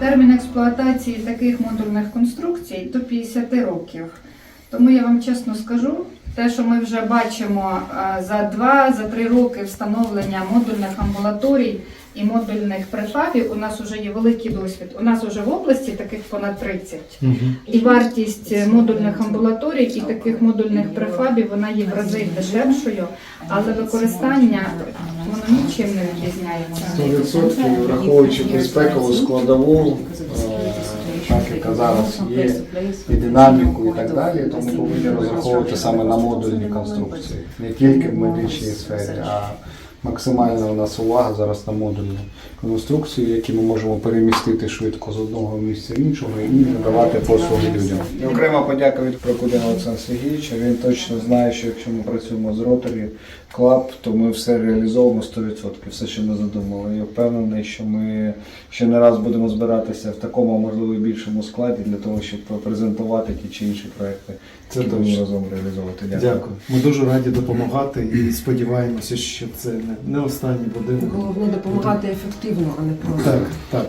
термін експлуатації таких модульних конструкцій до 50 років. Тому я вам чесно скажу, те, що ми вже бачимо е, за 2-3 роки встановлення модульних амбулаторій і модульних префабів, у нас вже є великий досвід. У нас вже в області таких понад 30. І вартість модульних амбулаторій і таких модульних префабів вона є в рази дешевшою, але використання воно нічим не відрізняється. 100% враховуючи безпекову складову, е, так яка зараз є, і динаміку і так далі, то ми повинні розраховувати саме на модульні конструкції, не тільки в медичній сфері, а максимальна у нас увага зараз на модульні конструкції, які ми можемо перемістити швидко з одного місця в іншого і надавати послуги людям. І окрема подяка від Прокудина Олександра Сергійовича. Він точно знає, що якщо ми працюємо з роторі клаб, то ми все реалізовуємо 100%, все, що ми задумали. Я впевнений, що ми ще не раз будемо збиратися в такому, можливо, більшому складі для того, щоб презентувати ті чи інші проекти, Це які будемо разом реалізовувати. Дякую. Дякую. Ми дуже раді допомагати і сподіваємося, що це не, не останній будинок. Головне допомагати ефективно, а не просто. Так, так.